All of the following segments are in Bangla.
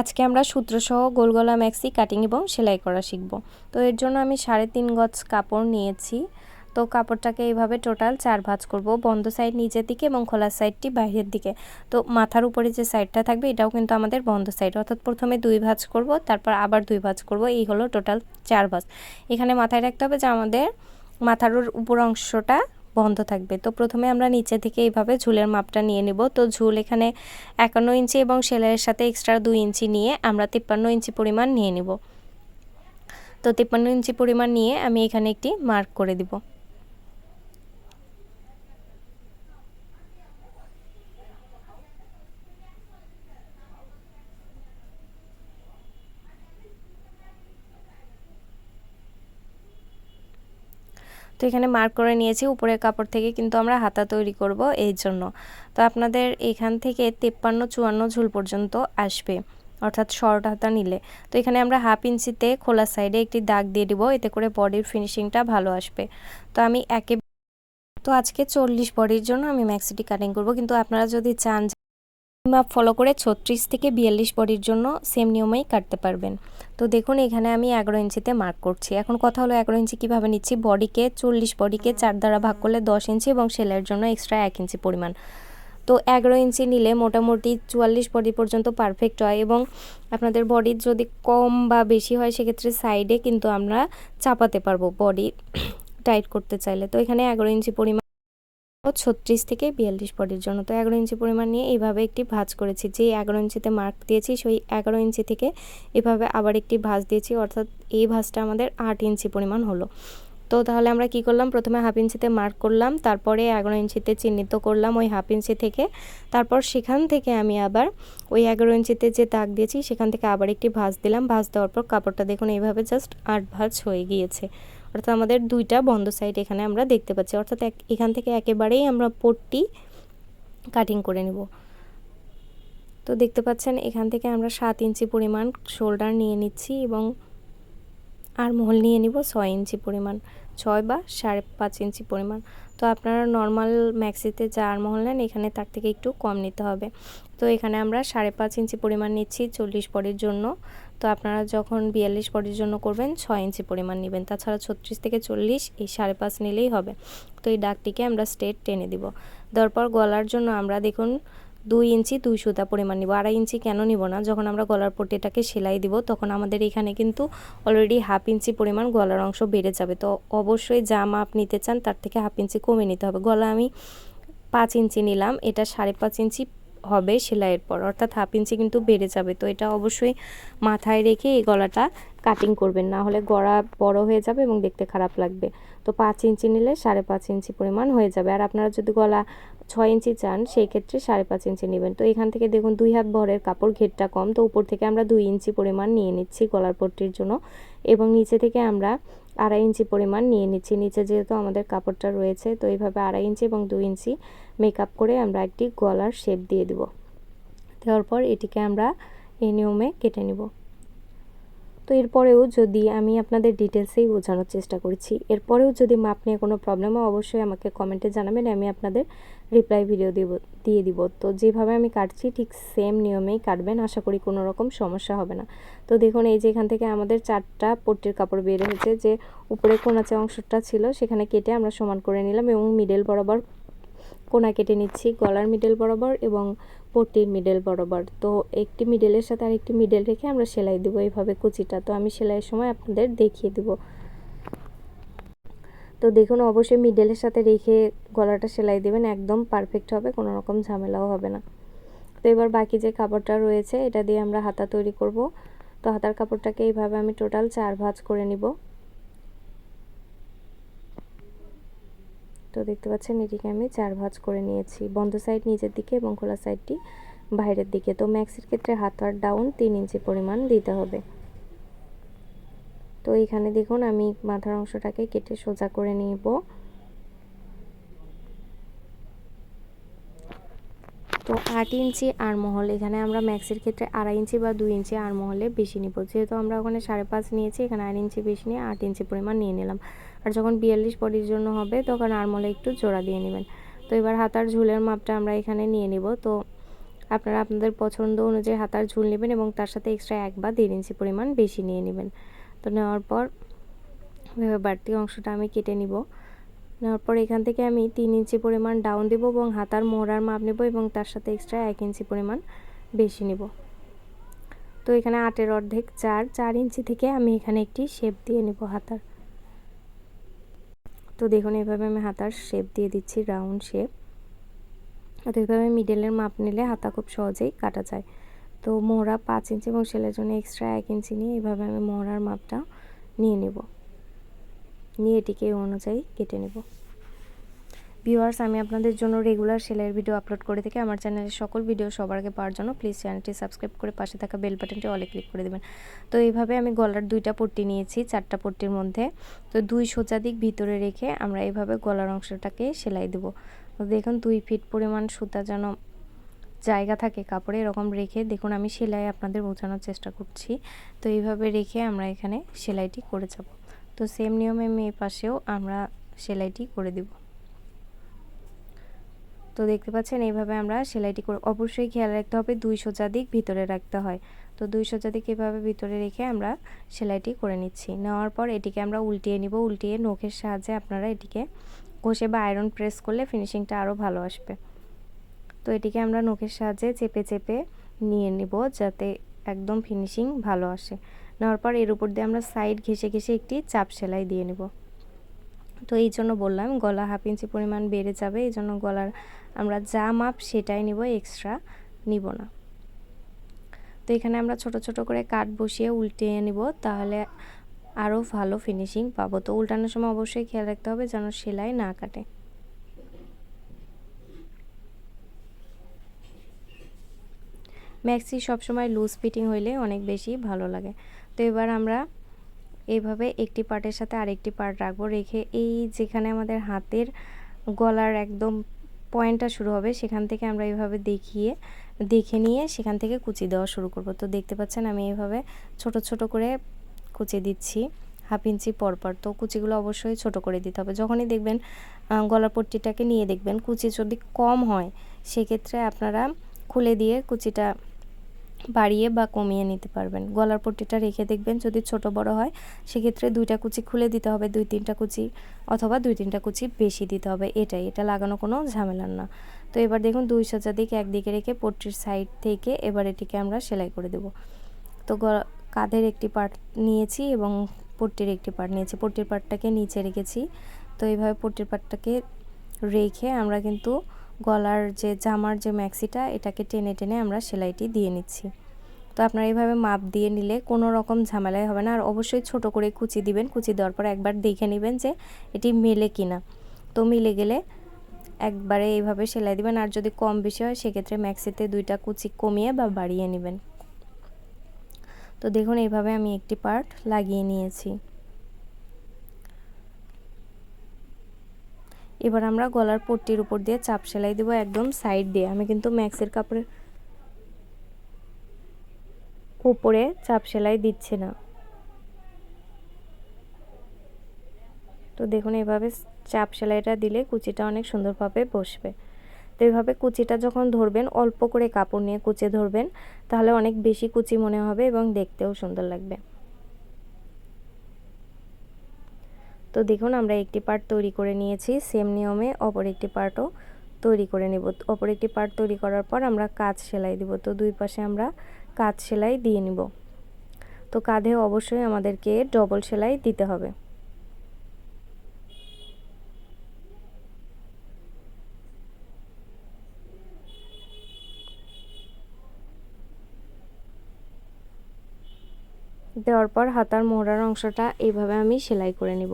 আজকে আমরা সূত্রসহ গোল গলা ম্যাক্সি কাটিং এবং সেলাই করা শিখব। তো এর জন্য আমি সাড়ে তিন গজ কাপড় নিয়েছি। তো কাপড়টাকে এইভাবে টোটাল চার ভাঁজ করব, বন্ধ সাইড নিচের দিকে এবং খোলা সাইডটি বাইরের দিকে। তো মাথার উপরে যে সাইডটা থাকবে, এটাও কিন্তু আমাদের বন্ধ সাইড। অর্থাৎ প্রথমে দুই ভাঁজ করব, তারপর আবার দুই ভাঁজ করব, এই হলো টোটাল চার ভাঁজ। এখানে মাথায় রাখতে হবে যে আমাদের মাথার উপর অংশটা বন্ধ থাকবে। তো প্রথমে আমরা নিচে থেকে এইভাবে ঝুলের মাপটা নিয়ে নেব। তো ঝুল এখানে একান্ন ইঞ্চি এবং সেলাইয়ের সাথে এক্সট্রা দুই ইঞ্চি নিয়ে আমরা তিপ্পান্ন ইঞ্চি পরিমাণ নিয়ে নেব। তো তিপ্পান্ন ইঞ্চি পরিমাণ নিয়ে আমি এখানে একটি মার্ক করে দিব। তো এখানে মার্ক করে নিয়েছি, উপরের কাপড় থেকে কিন্তু আমরা হাতা তৈরি করব এই জন্য। তো আপনাদের এখান থেকে তেপ্পান্ন চুয়ান্ন ঝুল পর্যন্ত আসবে, অর্থাৎ শর্ট হাতা নিলে। তো এখানে আমরা হাফ ইঞ্চিতে খোলা সাইডে একটি দাগ দিয়ে দিব, এতে করে বডির ফিনিশিংটা ভালো আসবে। তো আমি একে তো আজকে চল্লিশ বডির জন্য আমি ম্যাক্সিটি কাটিং করব, কিন্তু আপনারা যদি চান মাপ ফলো করে ছত্রিশ থেকে বিয়াল্লিশ বডির জন্য সেম নিয়মেই কাটতে পারবেন। তো দেখুন, এখানে আমি এগারো ইঞ্চিতে মার্ক করছি। এখন কথা হলো এগারো ইঞ্চি কীভাবে নিচ্ছি? বডিকে চল্লিশ, বডিকে চার দ্বারা ভাগ করলে দশ ইঞ্চি এবং সেলাইয়ের জন্য এক্সট্রা এক ইঞ্চি পরিমাণ। তো এগারো ইঞ্চি নিলে মোটামুটি চুয়াল্লিশ বডি পর্যন্ত পারফেক্ট হয় এবং আপনাদের বডির যদি কম বা বেশি হয়, সেক্ষেত্রে সাইডে কিন্তু আমরা চাপাতে পারব বডি টাইট করতে চাইলে। তো এখানে এগারো ইঞ্চি পরিমাণ ছত্রিশ থেকে বিয়াল্লিশ বডির জন্য। তো এগারো ইঞ্চি পরিমাণ নিয়ে এইভাবে একটি ভাঁজ করেছি। যে এগারো ইঞ্চিতে মার্ক দিয়েছি, সেই এগারো ইঞ্চি থেকে এভাবে আবার একটি ভাঁজ দিয়েছি, অর্থাৎ এই ভাঁজটা আমাদের আট ইঞ্চি পরিমাণ হলো। তো তাহলে আমরা কি করলাম? প্রথমে হাফ ইঞ্চিতে মার্ক করলাম, তারপরে এগারো ইঞ্চিতে চিহ্নিত করলাম ওই হাফ ইঞ্চি থেকে। তারপর সেখান থেকে আমি আবার ওই এগারো ইঞ্চিতে যে দাগ দিয়েছি, সেখান থেকে আবার একটি ভাঁজ দিলাম। ভাঁজ দেওয়ার পর কাপড়টা দেখুন, এইভাবে জাস্ট আট ভাঁজ হয়ে গিয়েছে। অর্থাৎ আমাদের দুইটা বন্ধ সাইড এখানে আমরা দেখতে পাচ্ছি। অর্থাৎ এখান থেকে একেবারেই আমরা পট্টি কাটিং করে নেব। তো দেখতে পাচ্ছেন, এখান থেকে আমরা সাত ইঞ্চি পরিমাণ শোল্ডার নিয়ে নিচ্ছি এবং আর মহল নিয়ে নিব ছয় ইঞ্চি পরিমাণ, ছয় বা সাড়ে পাঁচ ইঞ্চি পরিমাণ। তো আপনারা নর্মাল ম্যাক্সিতে যা আর মহল নেন, এখানে তার থেকে একটু কম নিতে হবে। তো এখানে আমরা সাড়ে পাঁচ ইঞ্চি পরিমাণ নিচ্ছি চল্লিশ পরের জন্য। তো আপনারা যখন বিয়াল্লিশ পরের জন্য করবেন, ছয় ইঞ্চি পরিমাণ নেবেন। তাছাড়া ছত্রিশ থেকে চল্লিশ এই সাড়ে পাঁচ নিলেই হবে। তো এই ডাকটিকে আমরা স্ট্রেট টেনে দিব। দেওয়ার পর গলার জন্য আমরা দেখুন, দুই ইঞ্চি দুই সুতা পরিমাণ নিব। আড়াই ইঞ্চি কেন নিব না? যখন আমরা গলার পট্টিটাকে সেলাই দিব, তখন আমাদের এখানে কিন্তু অলরেডি হাফ ইঞ্চি পরিমাণ গলার অংশ বেড়ে যাবে। তো অবশ্যই যা মাপ নিতে চান, তার থেকে হাফ ইঞ্চি কমে নিতে হবে। গলা আমি পাঁচ ইঞ্চি নিলাম। এটা সাড়ে পাঁচ ইঞ্চি হবে সেলাইয়ের পর, অর্থাৎ হাফ ইঞ্চি কিন্তু বেড়ে যাবে। তো এটা অবশ্যই মাথায় রেখে এই গলাটা কাটিং করবেন, না হলে গড়া বড় হয়ে যাবে এবং দেখতে খারাপ লাগবে। তো পাঁচ ইঞ্চি নিলে সাড়ে পাঁচ ইঞ্চি পরিমাণ হয়ে যাবে। আর আপনারা যদি গলা ছয় ইঞ্চি চান সেই ক্ষেত্রে সাড়ে পাঁচ ইঞ্চি নেবেন। তো এখান থেকে দেখুন, দুই হাত ভরের কাপড় ঘেরটা কম। তো উপর থেকে আমরা দুই ইঞ্চি পরিমাণ নিয়ে নিচ্ছি গলার পট্টির জন্য এবং নিচে থেকে আমরা আড়াই ইঞ্চি পরিমাণ নিয়ে নিচ্ছি। নিচে যেহেতু আমাদের কাপড়টা রয়েছে, তো এইভাবে আড়াই ইঞ্চি এবং দুই ইঞ্চি মেকআপ করে আমরা একটি গলার শেপ দিয়ে দেব। দেওয়ার পর এটিকে আমরা এই নিয়মে কেটে নেব। তো এরপরেও যদি আমি আপনাদের ডিটেলসেই বোঝানোর চেষ্টা করছি, এরপরেও যদি মাপ নিয়ে কোনো প্রবলেম হয়, অবশ্যই আমাকে কমেন্টে জানাবেন, আমি আপনাদের রিপ্লাই ভিডিও দিব, দিয়ে দিব। তো যেভাবে আমি কাটছি, ঠিক সেম নিয়মেই কাটবেন, আশা করি কোনো রকম সমস্যা হবে না। তো দেখুন, এই যে এখান থেকে আমাদের চারটা পট্টির কাপড় বের হয়েছে, যে উপরে কোনাচে অংশটা ছিল, সেখানে কেটে আমরা সমান করে নিলাম এবং মিডল বরাবর কোনা কেটে নিচ্ছি গলার মিডল বরাবর এবং পট্টির মিডল বরাবর। তো একটি মিডলের সাথে আরেকটি মিডল রেখে আমরা সেলাই দেবো এইভাবে কুচিটা। তো আমি সেলাইয়ের সময় আপনাদের দেখিয়ে দেবো। তো দেখুন, অবশ্যই মিডলের সাথে রেখে গলাটা সেলাই দেবেন, একদম পারফেক্ট হবে, কোনো রকম ঝামেলাও হবে না। তো এবার বাকি যে কাপড়টা রয়েছে, এটা দিয়ে আমরা হাতা তৈরি করব। তো হাতার কাপড়টাকে এইভাবে আমি টোটাল চার ভাঁজ করে নিব। তো দেখতে পাচ্ছেন, এটিকে আমি চার ভাঁজ করে নিয়েছি। বন্ধ সাইড নিচের দিকে এবং খোলা সাইডটি বাইরের দিকে। তো ম্যাক্সির ক্ষেত্রে হাতার ডাউন তিন ইঞ্চি পরিমাণ দিতে হবে। তো এখানে দেখুন, আমি মাথার অংশটাকে কেটে সোজা করে নিব। তো আট ইঞ্চি আরমহল, এখানে আমরা ম্যাক্সের ক্ষেত্রে আড়াই ইঞ্চি বা দুই ইঞ্চি আরমহলে বেশি নিব। যেহেতু আমরা ওখানে সাড়ে পাঁচ নিয়েছি, এখানে আড়াই ইঞ্চি বেশি নিয়ে আট ইঞ্চি পরিমাণ নিয়ে নিলাম। আর যখন বিয়াল্লিশ বডির জন্য হবে, তখন আরমহলে একটু জোড়া দিয়ে নেবেন। তো এবার হাতার ঝুলের মাপটা আমরা এখানে নিয়ে নিব। তো আপনারা আপনাদের পছন্দ অনুযায়ী হাতার ঝুল নেবেন এবং তার সাথে এক্সট্রা এক বা দেড় ইঞ্চি পরিমাণ বেশি নিয়ে নেবেন। তো নেওয়ার পর বাড়তি অংশটা আমি কেটে নিব। নেওয়ার পর এখান থেকে আমি তিন ইঞ্চি পরিমাণ ডাউন দেবো এবং হাতার মোহরার মাপ নেব এবং তার সাথে এক্সট্রা এক ইঞ্চি পরিমাণ বেশি নেব। তো এখানে আটের অর্ধেক চার চার ইঞ্চি থেকে আমি এখানে একটি শেপ দিয়ে নেব হাতার। তো দেখুন, এভাবে আমি হাতার শেপ দিয়ে দিচ্ছি রাউন্ড শেপ তো এইভাবে মিডেলের মাপ নিলে হাতা খুব সহজেই কাটা যায়। তো মোহরা পাঁচ ইঞ্চি এবং সেলের জন্য এক্সট্রা এক ইঞ্চি নিয়ে এভাবে আমি মোহরার মাপটা নিয়ে নেব। নিয়ে এটিকে অনুযায়ী কেটে নেব। ভিউয়ার্স, আমি আপনাদের জন্য রেগুলার সেলাইয়ের ভিডিও আপলোড করে থাকি। আমার চ্যানেলের সকল ভিডিও সবার আগে পাওয়ার জন্য প্লিজ চ্যানেলটি সাবস্ক্রাইব করে পাশে থাকা বেল বাটনটি অলে ক্লিক করে দেবেন। তো এইভাবে আমি গলার দুইটা পট্টি নিয়েছি, চারটা পট্টির মধ্যে। তো দুই সোজা দিক ভিতরে রেখে আমরা এইভাবে গলার অংশটাকে সেলাই দেব। তো দেখুন, দুই ফিট পরিমাণ সুতা যেন জায়গা থাকে কাপড়ে, এরকম রেখে দেখুন, আমি সেলাই আপনাদের বোঝানোর চেষ্টা করছি। তো এইভাবে রেখে আমরা এখানে সেলাইটি করে যাব। তো সেম নিয়মে মেয়ে পাশেও আমরা সেলাইটি করে দেবো। তো দেখতে পাচ্ছেন, এইভাবে আমরা সেলাইটি করে, অবশ্যই খেয়াল রাখতে হবে। দুই সোজা দিক ভিতরে রাখতে হয়। তো দুই সোজা দিক এভাবে ভিতরে রেখে আমরা সেলাইটি করে নিচ্ছি। নেওয়ার পর এটিকে আমরা উল্টিয়ে নিব। উল্টিয়ে নখের সাহায্যে আপনারা এটিকে ঘষে বা আয়রন প্রেস করলে ফিনিশিংটা আরও ভালো আসবে। তো এটিকে আমরা নখের সাহায্যে চেপে চেপে নিয়ে নিব যাতে একদম ফিনিশিং ভালো আসে। নেওয়ার পর এর উপর দিয়ে আমরা সাইড ঘেসে ঘেসে একটি চাপ সেলাই দিয়ে নেব। তো এই জন্য বললাম, গলা হাফ ইঞ্চি পরিমাণ বেড়ে যাবে, এই জন্য গলার আমরা যা মাপ সেটাই নিব এক্সট্রা নিব না। তো এখানে আমরা ছোট ছোট করে কাঠ বসিয়ে উল্টিয়ে নিব, তাহলে আরও ভালো ফিনিশিং পাবো। তো উল্টানোর সময় অবশ্যই খেয়াল রাখতে হবে যেন সেলাই না কাটে। ম্যাক্সি সবসময় লুজ ফিটিং হইলে অনেক বেশি ভালো লাগে। তো এবার আমরা এইভাবে একটি পার্টের সাথে আরেকটি পার্ট রাখব, রেখে এই যেখানে আমাদের হাতের গলার একদম পয়েন্টটা শুরু হবে, সেখান থেকে আমরা এইভাবে দেখিয়ে, দেখে নিয়ে সেখান থেকে কুচি দেওয়া শুরু করব। তো দেখতে পাচ্ছেন আমি এইভাবে ছোট ছোট করে কুচি দিচ্ছি, হাফ ইঞ্চি পরপর তো কুচিগুলো অবশ্যই ছোট করে দিতে হবে। যখনই দেখবেন গলার পট্টিটাকে নিয়ে দেখবেন, কুচি যদি কম হয়, সেক্ষেত্রে আপনারা খুলে দিয়ে কুচিটা বাড়িয়ে বা কমিয়ে নিতে পারবেন। গলার পট্টিটা রেখে দেখবেন যদি ছোট বড় হয়, সেক্ষেত্রে দুইটা কুচি খুলে দিতে হবে, দুই তিনটা কুচি অথবা দুই তিনটা কুচি বেশি দিতে হবে। এটাই, এটা লাগানো কোনো ঝামেলার না। তো এবার দেখুন দুই সাজা দিক একদিকে রেখে পট্টির সাইড থেকে এবার এটিকে আমরা সেলাই করে দেব। তো কাঁধের একটি পার্ট নিয়েছি এবং পট্টির একটি পার্ট নিয়েছি। পট্টির পার্টটাকে নিচে রেখেছি। তো এইভাবে পট্টির পার্টটাকে রেখে আমরা কিন্তু গলার যে জামার যে ম্যাক্সিটা, এটাকে টেনে টেনে আমরা সেলাইটি দিয়ে নিচ্ছি। তো আপনারা এইভাবে মাপ দিয়ে নিলে কোনো রকম ঝামেলাই হবে না। আর অবশ্যই ছোট করে কুচি দিবেন। কুচি দেওয়ার পর একবার দেখে নেবেন যে এটি মেলে কিনা। তো মিলে গেলে একবারে এইভাবে সেলাই দিবেন। আর যদি কম বেশি হয়, সেক্ষেত্রে ম্যাক্সিতে দুইটা কুচি কমিয়ে বা বাড়িয়ে নেবেন। তো দেখুন, এইভাবে আমি একটি পার্ট লাগিয়ে নিয়েছি। এবার আমরা গলার পট্টির উপর দিয়ে চাপ সেলাই দেবো একদম সাইড দিয়ে। আমি কিন্তু ম্যাক্সের কাপড়ের উপরে চাপ সেলাই দিচ্ছে না। তো দেখুন, এভাবে চাপ সেলাইটা দিলে কুচিটা অনেক সুন্দরভাবে বসবে। তো এইভাবে কুচিটা যখন ধরবেন, অল্প করে কাপড় নিয়ে কুচে ধরবেন, তাহলে অনেক বেশি কুচি মনে হবে এবং দেখতেও সুন্দর লাগবে। তো দেখুন, আমরা একটি পার্ট তৈরি করে নিয়েছি। সেম নিয়মে অপর একটি পার্টও তৈরি করে নেব। অপর একটি পার্ট তৈরি করার পর আমরা কাজ সেলাই দিব। তো দুই পাশে আমরা কাজ সেলাই দিয়ে নিব। তো কাঁধে অবশ্যই আমাদেরকে ডবল সেলাই দিতে হবে। দেওয়ার পর হাতার মোহরার অংশটা এইভাবে আমি সেলাই করে নিব।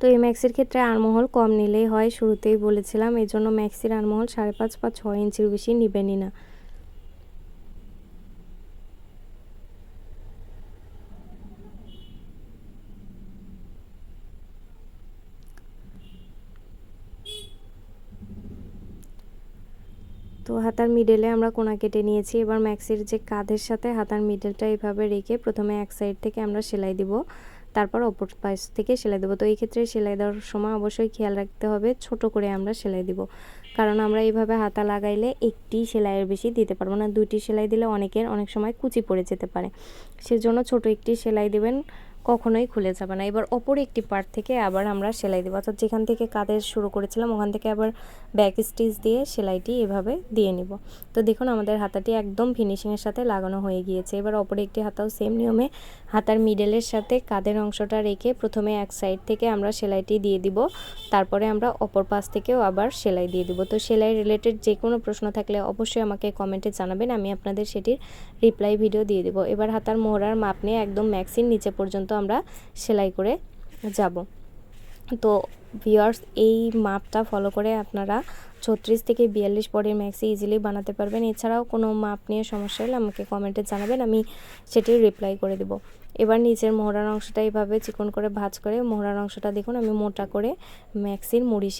তো এই ম্যাক্সির ক্ষেত্রে আরমহল কম নিলেই হয়, শুরুতেই বলেছিলাম। এই জন্য ম্যাক্সির আরমহল সাড়ে পাঁচ বা ছয় ইঞ্চির বেশি নিবেনই না তো হাতার মিডেলে আমরা কোনা কেটে নিয়েছি। এবার ম্যাক্সির যে কাঁধের সাথে হাতার মিডেলটা এইভাবে রেখে প্রথমে এক সাইড থেকে আমরা সেলাই দিব। তারপর অপর পাশ থেকে সেলাই দেবো। তো এই ক্ষেত্রে সেলাই দেওয়ার সময় অবশ্যই খেয়াল রাখতে হবে, ছোট করে আমরা সেলাই দিব। কারণ আমরা এইভাবে হাতা লাগাইলে একটি সেলাইয়ের বেশি দিতে পারব না। দুইটি সেলাই দিলে অনেকের অনেক সময় কুচি পড়ে যেতে পারে। সেজন্য ছোট একটি সেলাই দেবেন। কখনোই খুলে যাবে না। এবার অপর একটি পার্ট থেকে আবার আমরা সেলাই দেবো। অর্থাৎ যেখান থেকে কাদের শুরু করেছিলাম, ওখান থেকে আবার ব্যাক স্টিচ দিয়ে সেলাইটি এভাবে দিয়ে নিব। তো দেখুন, আমাদের হাতাটি একদম ফিনিশিংয়ের সাথে লাগানো হয়ে গিয়েছে। এবার অপর একটি হাতাও সেম নিয়মে হাতার মিডলের সাথে কাঁধের অংশটা রেখে প্রথমে এক সাইড থেকে আমরা সেলাইটি দিয়ে দিব। তারপরে আমরা অপর পাশ থেকেও আবার সেলাই দিয়ে দিব। তো সেলাই রিলেটেড যে কোনো প্রশ্ন থাকলে অবশ্যই আমাকে কমেন্টে জানাবেন। আমি আপনাদের সেটির রিপ্লাই ভিডিও দিয়ে দিব। এবার হাতার মোহরার মাপ নিয়ে একদম ম্যাক্সির নিচে পর্যন্ত আমরা সেলাই করে যাব। তো ভিওয়ার্স এই মাপটা ফলো করে আপনারা ছত্রিশ থেকে বিয়াল্লিশ পরের ম্যাক্সি ইজিলি বানাতে পারবেন। এছাড়াও কোনো মাপ নিয়ে সমস্যা হলে আমাকে কমেন্টে জানাবেন, আমি সেটির রিপ্লাই করে দেব। এবার নিচের মোহরার অংশটা এইভাবে চিকন করে ভাজ করে মোহরার অংশটা দেখুন, আমি মোটা করে ম্যাক্সির মুড়ি